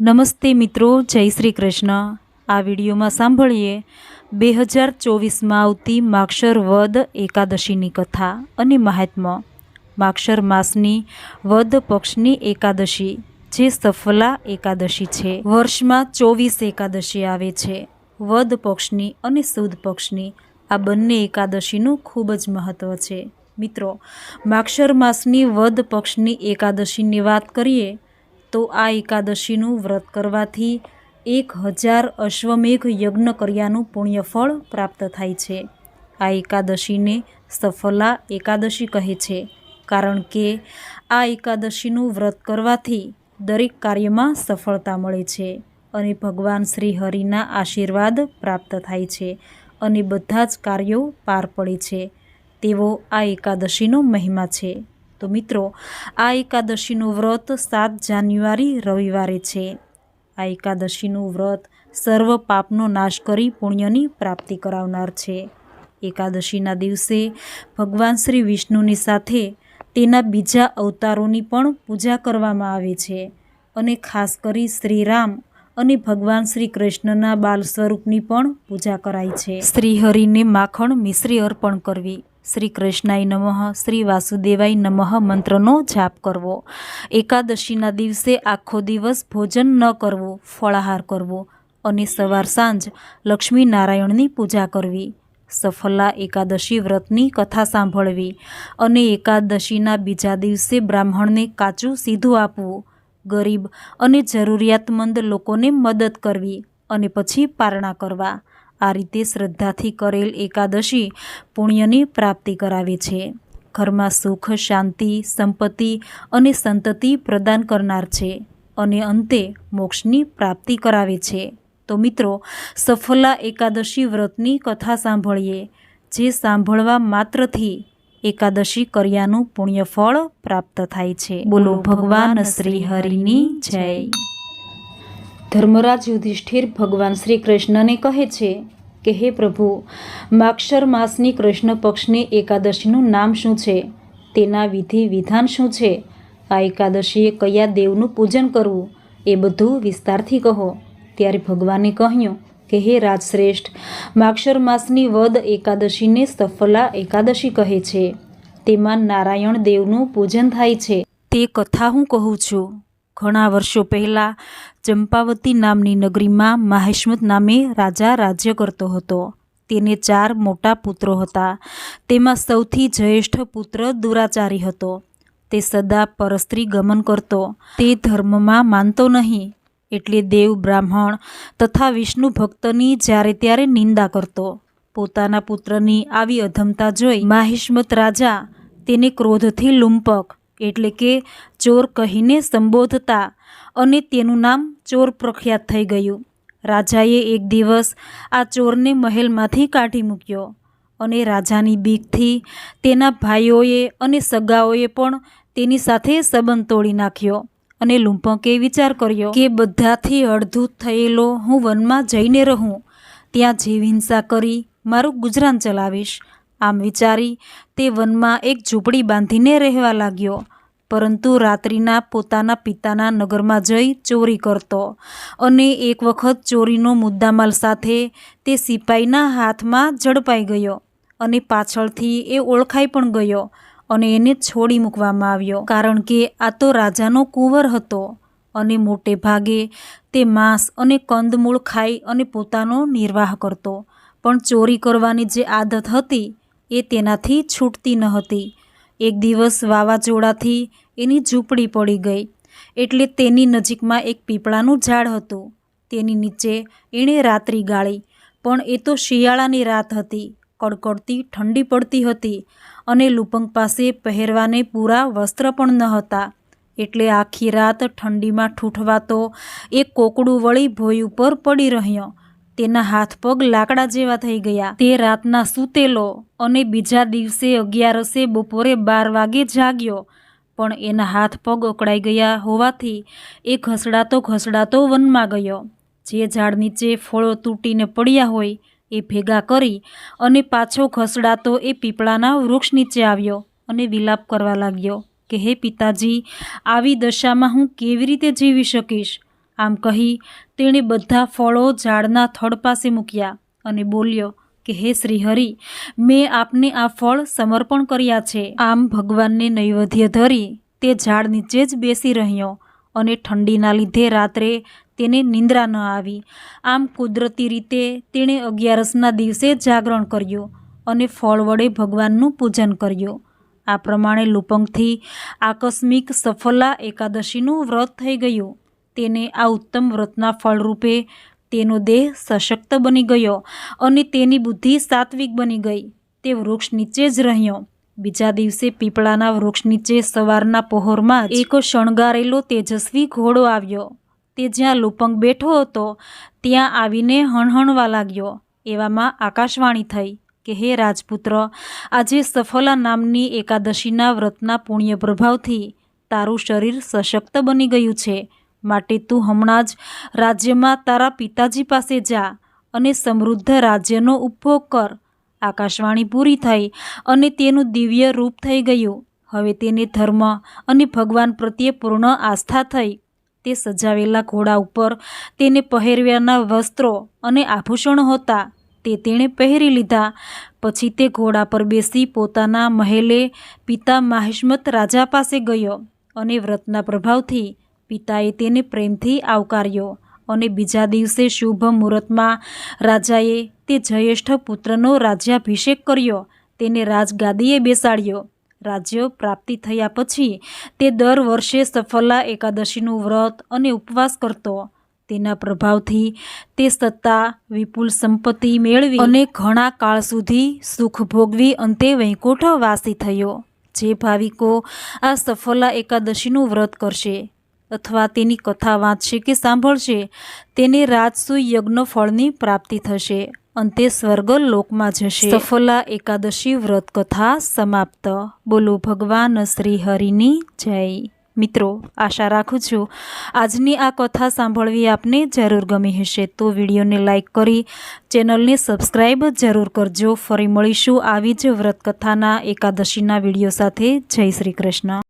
નમસ્તે મિત્રો, જય શ્રી કૃષ્ણ. આ વિડીયોમાં સાંભળીએ બે હજાર ચોવીસમાં આવતી માક્ષર વદ એકાદશીની કથા અને મહાત્મ્ય. માક્ષર માસની વદ પક્ષની એકાદશી, જે સફલા એકાદશી છે. વર્ષમાં ચોવીસ એકાદશી આવે છે. વદ પક્ષની અને સુદ પક્ષની આ બંને એકાદશીનું ખૂબ જ મહત્ત્વ છે. મિત્રો, માક્ષર માસની વદ પક્ષની એકાદશીની વાત કરીએ તો આ એકાદશીનું વ્રત કરવાથી એક હજાર અશ્વમેઘ યજ્ઞ કર્યાનું પુણ્યફળ પ્રાપ્ત થાય છે. આ એકાદશીને સફલા એકાદશી કહે છે, કારણ કે આ એકાદશીનું વ્રત કરવાથી દરેક કાર્યમાં સફળતા મળે છે અને ભગવાન શ્રી હરિના આશીર્વાદ પ્રાપ્ત થાય છે અને બધા જ કાર્યો પાર પડે છે. તેવો આ એકાદશીનો મહિમા છે. તો મિત્રો, આ એકાદશીનું વ્રત સાત જાન્યુઆરી રવિવારે છે. આ એકાદશીનું વ્રત સર્વ પાપનો નાશ કરી પુણ્યની પ્રાપ્તિ કરાવનાર છે. એકાદશીના દિવસે ભગવાન શ્રી વિષ્ણુની સાથે તેના બીજા અવતારોની પણ પૂજા કરવામાં આવે છે અને ખાસ કરી શ્રીરામ અને ભગવાન શ્રી કૃષ્ણના બાલ સ્વરૂપની પણ પૂજા કરાય છે. શ્રીહરિને માખણ મિશ્રી અર્પણ કરવી. શ્રી કૃષ્ણાય નમઃ, શ્રી વાસુદેવાય નમઃ મંત્રનો જાપ કરવો. એકાદશીના દિવસે આખો દિવસ ભોજન ન કરવું, ફળાહાર કરવો અને સવાર સાંજ લક્ષ્મી નારાયણની પૂજા કરવી. સફલા એકાદશી વ્રતની કથા સાંભળવી અને એકાદશીના બીજા દિવસે બ્રાહ્મણને કાચું સીધું આપવું. ગરીબ અને જરૂરિયાતમંદ લોકોને મદદ કરવી અને પછી પારણા કરવા. આ રીતે શ્રદ્ધાથી કરેલ એકાદશી પુણ્યની પ્રાપ્તિ કરાવે છે. ઘરમાં સુખ, શાંતિ, સંપત્તિ અને સંતતિ પ્રદાન કરનાર છે અને અંતે મોક્ષની પ્રાપ્તિ કરાવે છે. તો મિત્રો, સફલા એકાદશી વ્રતની કથા સાંભળીએ, જે સાંભળવા માત્રથી એકાદશી કર્યાનું પુણ્યફળ પ્રાપ્ત થાય છે. બોલો, ભગવાન શ્રી હરિની જય. ધર્મરાજ યુધિષ્ઠિર ભગવાન શ્રી કૃષ્ણને કહે છે કે હે પ્રભુ માક્ષર માસની કૃષ્ણ પક્ષની એકાદશીનું નામ શું છે? તેના વિધિ વિધાન શું છે? આ એકાદશીએ કયા દેવનું પૂજન કરવું? એ બધું વિસ્તારથી કહો. ત્યારે ભગવાને કહ્યું કે હે રાજશ્રેષ્ઠ માક્ષર માસની વદ એકાદશીને સફલા એકાદશી કહે છે. તેમાં નારાયણ દેવનું પૂજન થાય છે. તે કથા હું કહું છું. ઘણા વર્ષો પહેલાં ચંપાવતી નામની નગરીમાં માહેશ્મત નામે રાજા રાજ્ય કરતો હતો. તેને ચાર મોટા પુત્રો હતા. તેમાં સૌથી જ્યેષ્ઠ પુત્ર દુરાચારી હતો. તે સદા પરસ્ત્રી ગમન કરતો. તે ધર્મમાં માનતો નહીં. એટલે દેવ બ્રાહ્મણ તથા વિષ્ણુ ભક્તની જ્યારે ત્યારે નિંદા કરતો. પોતાના પુત્રની આવી અધમતા જોઈ માહિષ્મત રાજા તેને ક્રોધથી લુંપક એટલે કે ચોર કહીને સંબોધતા અને તેનું નામ ચોર પ્રખ્યાત થઈ ગયું. રાજાએ એક દિવસ આ ચોરને મહેલમાંથી કાઢી મૂક્યો અને રાજાની બીકથી તેના ભાઈઓએ અને સગાઓએ પણ તેની સાથે સંબંધ તોડી નાખ્યો અને લુંપકે વિચાર કર્યો કે બધાથી અડધૂત થયેલો હું વનમાં જઈને રહું. ત્યાં જીવ હિંસા કરી મારું ગુજરાન ચલાવીશ આમ વિચારી તે વનમાં એક ઝૂંપડી બાંધીને રહેવા લાગ્યો. પરંતુ રાત્રિના પોતાના પિતાના નગરમાં જઈ ચોરી કરતો અને એક વખત ચોરીનો મુદ્દામાલ સાથે તે સિપાઈના હાથમાં ઝડપાઈ ગયો અને પાછળથી એ ઓળખાઈ પણ ગયો અને એને છોડી મૂકવામાં આવ્યો. કારણ કે આ તો રાજાનો કુંવર હતો અને મોટે ભાગે તે માંસ અને કંદમૂળ ખાઈ અને પોતાનો નિર્વાહ કરતો. પણ ચોરી કરવાની જે આદત હતી એ તેનાથી છૂટતી ન હતી. એક દિવસ વાવાઝોડાથી એની ઝૂંપડી પડી ગઈ. એટલે તેની નજીકમાં એક પીપળાનું ઝાડ હતું. તેની નીચે એણે રાત્રિ ગાળી. પણ એ તો શિયાળાની રાત હતી. કડકડતી ઠંડી પડતી હતી અને લુપંગ પાસે પહેરવાને પૂરા વસ્ત્ર પણ ન હતા. એટલે આખી રાત ઠંડીમાં ઠૂઠવાતો એક કોકડું વળી ભોય ઉપર પડી રહ્યો. તેના હાથ પગ લાકડા જેવા થઈ ગયા. તે રાતના સૂતેલો અને બીજા દિવસે અગિયારસે બપોરે બાર વાગે જાગ્યો. પણ એના હાથ પગ અકળાઈ ગયા હોવાથી એ ઘસડાતો ઘસડાતો વનમાં ગયો. જે ઝાડ નીચે ફળો તૂટીને પડ્યા હોય એ ભેગા કરી અને પાછો ઘસડાતો એ પીપળાના વૃક્ષ નીચે આવ્યો અને વિલાપ કરવા લાગ્યો કે, હે પિતાજી, આવી દશામાં હું કેવી રીતે જીવી શકીશ? આમ કહી તેણે બધા ફળો ઝાડના થડ પાસે મૂક્યા અને બોલ્યો, કે હે શ્રીહરિ, મેં આપને આ ફળ સમર્પણ કર્યા છે. આમ ભગવાનને નૈવેદ્ય ધરી તે ઝાડ નીચે જ બેસી રહ્યો અને ઠંડીના લીધે રાત્રે તેને નિંદ્રા ન આવી. આમ કુદરતી રીતે તેણે અગિયારસના દિવસે જાગરણ કર્યું અને ફળ વડે ભગવાનનું પૂજન કર્યું. આ પ્રમાણે લુપંગથી આકસ્મિક સફલા એકાદશીનું વ્રત થઈ ગયું. તેને આ ઉત્તમ વ્રતના ફળરૂપે તેનો દેહ સશક્ત બની ગયો અને તેની બુદ્ધિ સાત્વિક બની ગઈ. તે વૃક્ષ નીચે જ રહ્યો. બીજા દિવસે પીપળાના વૃક્ષ નીચે સવારના પહોરમાં એક શણગારેલો તેજસ્વી ઘોડો આવ્યો. તે જ્યાં લુપંગ બેઠો હતો, ત્યાં આવીને હણહણવા લાગ્યો. એવામાં આકાશવાણી થઈ કે, હે રાજપુત્ર, આજે સફલા નામની એકાદશીના વ્રતના પુણ્ય પ્રભાવથી તારું શરીર સશક્ત બની ગયું છે. માટે તું હમણાં જ રાજ્યમાં તારા પિતાજી પાસે જા અને સમૃદ્ધ રાજ્યનો ઉપભોગ કર. આકાશવાણી પૂરી થઈ અને તેનું દિવ્ય રૂપ થઈ ગયું. હવે તેને ધર્મ અને ભગવાન પ્રત્યે પૂર્ણ આસ્થા થઈ. તે સજાવેલા ઘોડા ઉપર તેને પહેરવ્યાના વસ્ત્રો અને આભૂષણો હતા. તે તેણે પહેરી લીધા. પછી તે ઘોડા પર બેસી પોતાના મહેલે પિતા માહિષ્મત રાજા પાસે ગયો અને વ્રતના પ્રભાવથી પિતાએ તેને પ્રેમથી આવકાર્યો અને બીજા દિવસે શુભ મુહૂર્તમાં રાજાએ તે જયેષ્ઠ પુત્રનો રાજ્યાભિષેક કર્યો. તેને રાજગાદીએ બેસાડ્યો. રાજ્ય પ્રાપ્તિ થયા પછી તે દર વર્ષે સફલા એકાદશીનું વ્રત અને ઉપવાસ કરતો. તેના પ્રભાવથી તે સત્તા, વિપુલ સંપત્તિ મેળવી અને ઘણા કાળ સુધી સુખ ભોગવી અંતે વૈકુંઠ વાસી થયો. જે ભાવિકો આ સફલા એકાદશીનું વ્રત કરશે અથવા તેની કથા વાંચશે કે સાંભળશે, તેને રાજસુ યજ્ઞ ફળની પ્રાપ્તિ થશે, અંતે સ્વર્ગ લોકમાં જશે. સફલા એકાદશી વ્રત કથા સમાપ્ત. બોલો ભગવાન શ્રી હરિની જય. મિત્રો, આશા રાખું છું આજની આ કથા સાંભળવી આપને જરૂર ગમી હશે, તો વિડીયોને લાઇક કરી ચેનલને સબસ્ક્રાઈબ જરૂર કરજો. ફરી મળીશું આવી જ વ્રતકથાના એકાદશીના વીડિયો સાથે. જય શ્રી કૃષ્ણ.